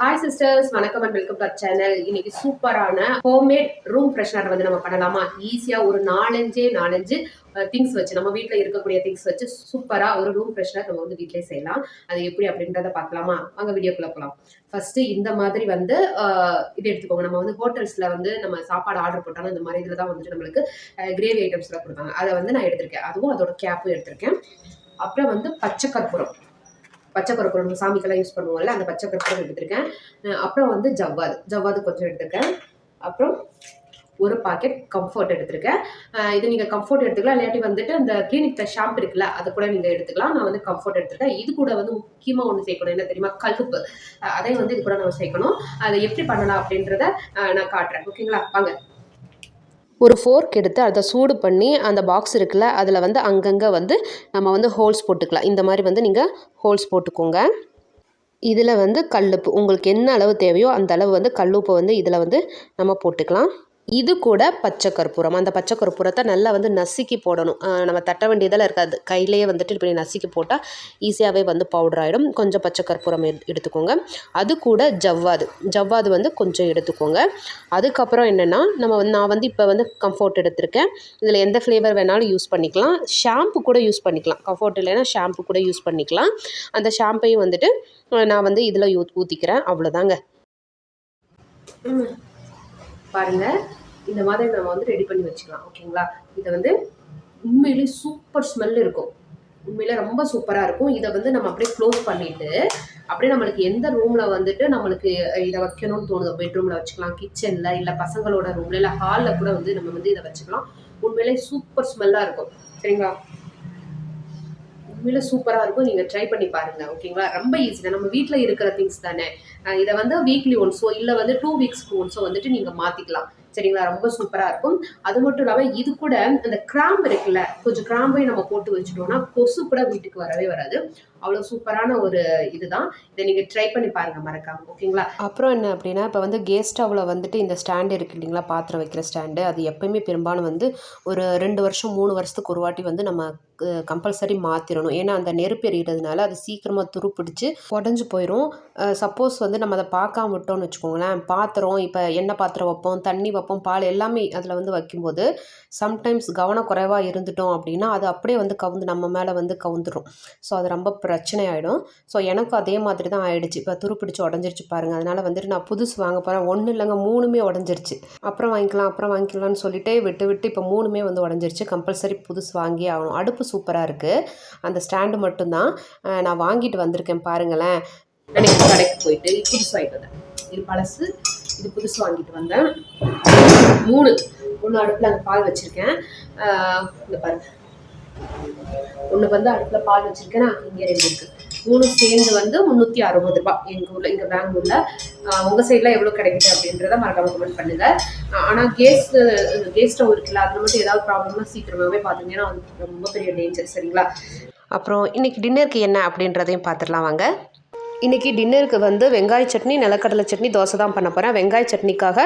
Hi sisters வணக்கம் and welcome to channel இன்னைக்கு சூப்பரான ஹோம்மேட் ரூம் ஃப்ரெஷ்னர் வந்து நம்ம பண்ணலாமா? ஈஸியாக ஒரு நாலஞ்சே நாலஞ்சு திங்ஸ் வச்சு நம்ம வீட்டில் இருக்கக்கூடிய திங்ஸ் வச்சு சூப்பராக ஒரு ரூம் ஃப்ரெஷ்னர் நம்ம வந்து வீட்டிலே செய்யலாம். அது எப்படி அப்படின்றத பார்க்கலாமா? வாங்க வீடியோக்குள்ள போகலாம் ஃபர்ஸ்ட் இந்த மாதிரி வந்து இது எடுத்துக்கோங்க. நம்ம வந்து ஹோட்டல்ஸ்ல வந்து நம்ம சாப்பாடு ஆர்டர் போட்டாலும் இந்த மாதிரி இதில் தான் வந்துட்டு நம்மளுக்கு கிரேவி ஐட்டம்ஸ்லாம் கொடுப்பாங்க அதை வந்து நான் எடுத்திருக்கேன். அதுவும் அதோட கேப்பும் எடுத்திருக்கேன். அப்புறம் வந்து பச்சை கற்பூரம். பச்சை கற்பூரம் சாமிக்கெல்லாம் யூஸ் பண்ணுவோம்ல அந்த பச்சை கற்பூரம் எடுத்திருக்கேன். அப்புறம் வந்து ஜவ்வாது. ஜவ்வாது கொஞ்சம் எடுத்திருக்கேன். அப்புறம் ஒரு பாக்கெட் கம்ஃபர்ட் எடுத்திருக்கேன். இது நீங்கள் கம்ஃபர்ட் எடுத்துக்கலாம் இல்லாட்டி வந்துட்டு அந்த கிளினிக் ஷாம்பு இருக்குல்ல அதை கூட நீங்கள் எடுத்துக்கலாம். நான் வந்து கம்ஃபர்ட் எடுத்திருக்கேன். இது கூட வந்து முக்கியமாக ஒன்று சேர்க்கணும். என்ன தெரியுமா? கல்லுப்பு. அதையும் வந்து இது கூட நம்ம சேர்க்கணும். அதை எப்படி பண்ணலாம் அப்படின்றத நான் காட்டுறேன். ஓகேங்களா வாங்க. ஒரு ஃபோர்க் எடுத்து அதை சூடு பண்ணி அந்த பாக்ஸ் இருக்குல்ல அதில் வந்து அங்கங்கே வந்து நம்ம வந்து ஹோல்ஸ் போட்டுக்கலாம். இந்த மாதிரி வந்து நீங்கள் ஹோல்ஸ் போட்டுக்கோங்க. இதில் வந்து கல்லுப்பு. உங்களுக்கு என்ன அளவு தேவையோ அந்த அளவு வந்து கல்லுப்பை வந்து இதில் வந்து நம்ம போட்டுக்கலாம். இது கூட பச்சை கற்பூரம். அந்த பச்சை கற்பூரத்தை நல்லா வந்து நசுக்கி போடணும். நம்ம தட்ட வேண்டியதெல்லாம் இருக்காது. கையிலேயே வந்துட்டு இப்படி நசுக்கி போட்டால் ஈஸியாகவே வந்து பவுடர் ஆகிடும் கொஞ்சம் பச்சை கற்பூரம் எடுத்துக்கோங்க. அது கூட ஜவ்வாது. ஜவ்வாது வந்து கொஞ்சம் எடுத்துக்கோங்க. அதுக்கப்புறம் என்னென்னா நம்ம வந்து நான் வந்து இப்போ வந்து கம்ஃபோர்ட் எடுத்திருக்கேன். இதில் எந்த ஃப்ளேவர் வேணாலும் யூஸ் பண்ணிக்கலாம். ஷாம்பு கூட யூஸ் பண்ணிக்கலாம். கம்ஃபோர்ட் இல்லைன்னா ஷாம்பு கூட யூஸ் பண்ணிக்கலாம். அந்த ஷாம்பையும் வந்துட்டு நான் வந்து இதில் ஊ ஊற்றிக்கிறேன் அவ்வளோதாங்க. பாருங்கள் இந்த மாதிரி நம்ம வந்து ரெடி பண்ணி வச்சுக்கலாம் ஓகேங்களா இதை வந்து உண்மையிலேயே சூப்பர் ஸ்மெல் இருக்கும். உண்மையிலே ரொம்ப சூப்பராக இருக்கும். இதை வந்து நம்ம அப்படியே க்ளோஸ் பண்ணிட்டு அப்படியே நம்மளுக்கு எந்த ரூமில் வந்துட்டு நம்மளுக்கு இதை வைக்கணும்னு தோணுதோ பெட்ரூமில் வச்சுக்கலாம் கிச்சனில் இல்லை பசங்களோட ரூமில் இல்லை ஹாலில் கூட வந்து நம்ம வந்து இதை வச்சுக்கலாம். உண்மையிலே சூப்பர் ஸ்மெல்லாக இருக்கும். சரிங்களா? உண்மையில சூப்பராக இருக்கும். நீங்கள் ட்ரை பண்ணி பாருங்க ஓகேங்களா ரொம்ப ஈஸி தான். நம்ம வீட்டில் இருக்கிற திங்ஸ் தானே. இதை வந்து வீக்லி ஒன்ஸோ இல்லை வந்து டூ வீக்ஸ்க்கு ஒன்ஸோ வந்துட்டு நீங்கள் மாற்றிக்கலாம் சரிங்களா? ரொம்ப சூப்பராக இருக்கும். அது மட்டும் இல்லாமல் இது கூட அந்த கிராம்பு இருக்குல்ல கொஞ்சம் கிராம்பையும் நம்ம போட்டு வச்சுட்டோம்னா கொசு கூட வீட்டுக்கு வரவே வராது. அவ்வளோ சூப்பரான ஒரு இதுதான். இதை நீங்கள் ட்ரை பண்ணி பாருங்க மறக்காம. ஓகேங்களா? அப்புறம் என்ன அப்படின்னா இப்போ வந்து கேஸ் ஸ்டவ்வில் வந்துட்டு இந்த ஸ்டாண்டு இருக்குது இல்லைங்களா? பாத்திரம் வைக்கிற ஸ்டாண்டு அது எப்பயுமே பெரும்பாலும் வந்து ஒரு ரெண்டு வருஷம் மூணு வருஷத்துக்கு ஒரு வாட்டி வந்து நம்ம கம்பல்சரி மாற்றிடணும் ஏன்னா அந்த நெருப்பு எறிகிறதுனால அது சீக்கிரமாக துருப்பிடிச்சு உடஞ்சி போயிடும் சப்போஸ் வந்து நம்ம அதை பார்க்காம விட்டோம்னு வச்சுக்கோங்களேன் பாத்திரம் இப்போ எண்ணெய் பாத்திரம் வைப்போம் தண்ணி வைப்போம் வைப்போம். பால் எல்லாமே அதில் வந்து வைக்கும்போது சம்டைம்ஸ் கவனக்குறைவாக இருந்துட்டோம் அப்படின்னா அது அப்படியே வந்து கவுந்து நம்ம மேலே வந்து கவுந்துடும் ஸோ அது ரொம்ப பிரச்சனை ஆகிடும் ஸோ எனக்கும் அதே மாதிரி தான் ஆகிடுச்சு இப்போ துருப்பிடிச்சு உடஞ்சிருச்சு பாருங்கள் அதனால் வந்துட்டு நான் புதுசு வாங்க போகிறேன் ஒன்றும் இல்லைங்க மூணுமே உடஞ்சிருச்சு. அப்புறம் வாங்கிக்கலாம் அப்புறம் வாங்கிக்கலாம்னு சொல்லிட்டே விட்டு விட்டு இப்போ மூணுமே வந்து உடஞ்சிருச்சு. கம்பல்சரி புதுசு வாங்கி ஆகணும். அடுப்பு சூப்பராக இருக்குது அந்த ஸ்டாண்டு மட்டும்தான். நான் வாங்கிட்டு வந்திருக்கேன் பாருங்களேன். கடைக்கு போயிட்டு புதுசு வாங்கிட்டு வந்தேன். இது பழசு. இது புதுசு வாங்கிட்டு வந்தேன். மூணு. ஒன்று அடுப்பில் அங்கே பால் வச்சுருக்கேன். இந்த பாருங்க ஒன்று வந்து அடுப்பில் பால் வச்சுருக்கேன். இங்கே ரெண்டு இருக்குது மூணு சேர்ந்து வந்து முந்நூற்றி அறுபது ரூபாய். எங்கள் ஊரில் இங்கே பெங்களூரில். உங்கள் சைடில் எவ்வளோ கிடைக்குது அப்படின்றத மறக்காம கமெண்ட் பண்ணுங்கள் ஆனால் கேஸ் கேஸ் ஸ்டவ் இருக்குல்ல அதில் மட்டும் ஏதாவது ப்ராப்ளம்னா சீக்கிரமாகவே பார்த்துங்க ஏன்னா ரொம்ப பெரிய டேஞ்சர் சரிங்களா? அப்புறம் இன்றைக்கி டின்னருக்கு என்ன அப்படின்றதையும் பார்த்துடலாம் வாங்க. இன்றைக்கி டின்னருக்கு வந்து வெங்காய சட்னி நிலக்கடலை சட்னி தோசை தான் பண்ண போகிறேன் வெங்காய சட்னிக்காக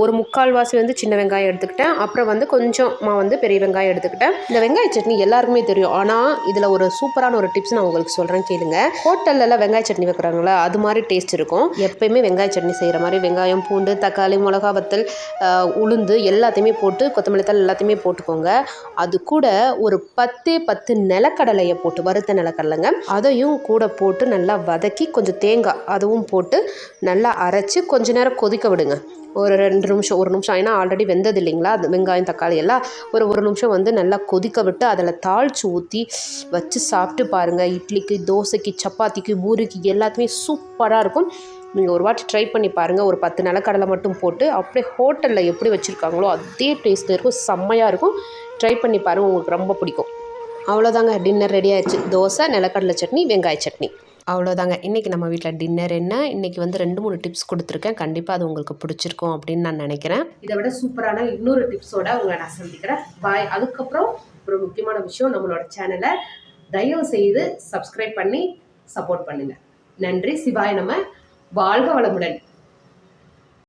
ஒரு முக்கால்வாசி வந்து சின்ன வெங்காயம் எடுத்துக்கிட்டேன். அப்புறம் வந்து கொஞ்சமாக வந்து பெரிய வெங்காயம் எடுத்துக்கிட்டேன். இந்த வெங்காய சட்னி எல்லாருக்குமே தெரியும். ஆனால் இதில் ஒரு சூப்பரான ஒரு டிப்ஸ் நான் உங்களுக்கு சொல்கிறேன் கேளுங்க. ஹோட்டல்லலாம் வெங்காய சட்னி வைக்கிறாங்களா அது மாதிரி டேஸ்ட் இருக்கும். எப்பயுமே வெங்காய சட்னி செய்கிற மாதிரி வெங்காயம் பூண்டு தக்காளி மிளகா வத்தல் உளுந்து எல்லாத்தையுமே போட்டு கொத்தமல்லி தழை எல்லாத்தையுமே போட்டுக்கோங்க. அது கூட ஒரு பத்தே பத்து நிலக்கடலையை போட்டு வறுத்த நிலக்கடலைங்க. அதையும் கூட போட்டு நல்லா வதக்கி கொஞ்சம் தேங்காய் அதுவும் போட்டு நல்லா அரைச்சி கொஞ்ச நேரம் கொதிக்க விடுங்க. ஒரு ரெண்டு நிமிஷம் ஒரு நிமிஷம். ஏன்னா ஆல்ரெடி வெந்தது இல்லைங்களா? அது வெங்காயம் தக்காளி எல்லாம் ஒரு ஒரு நிமிஷம் வந்து நல்லா கொதிக்க விட்டு அதில் தாளித்து ஊற்றி வச்சு சாப்பிட்டு பாருங்கள் இட்லிக்கு தோசைக்கு சப்பாத்திக்கு பூரிக்கு எல்லாத்துமே சூப்பராக இருக்கும். நீங்கள் ஒரு வாட்டி ட்ரை பண்ணி பாருங்கள் ஒரு பத்து நிலக்கடலை மட்டும் போட்டு அப்படியே ஹோட்டலில் எப்படி வச்சுருக்காங்களோ அதே டேஸ்ட்டில் இருக்கும். செம்மையாக இருக்கும். ட்ரை பண்ணி பாருங்கள் உங்களுக்கு ரொம்ப பிடிக்கும். அவ்வளோதாங்க டின்னர் ரெடி ஆயிடுச்சு. தோசை நிலக்கடலை சட்னி வெங்காய சட்னி. அவ்வளோதாங்க இன்றைக்கி நம்ம வீட்டில் டின்னர் என்ன? இன்றைக்கி வந்து ரெண்டு மூணு டிப்ஸ் கொடுத்துருக்கேன். கண்டிப்பாக அது உங்களுக்கு பிடிச்சிருக்கும் அப்படின்னு நான் நினைக்கிறேன். இதை விட சூப்பரான இன்னொரு டிப்ஸோட உங்களை நான் சந்திக்கிறேன். பாய் அதுக்கப்புறம் ஒரு முக்கியமான விஷயம் நம்மளோட சேனலை தயவு செய்து சப்ஸ்கிரைப் பண்ணி சப்போர்ட் பண்ணுங்கள் நன்றி. சிவாய் நம்ம வாழ்க வளமுடன்.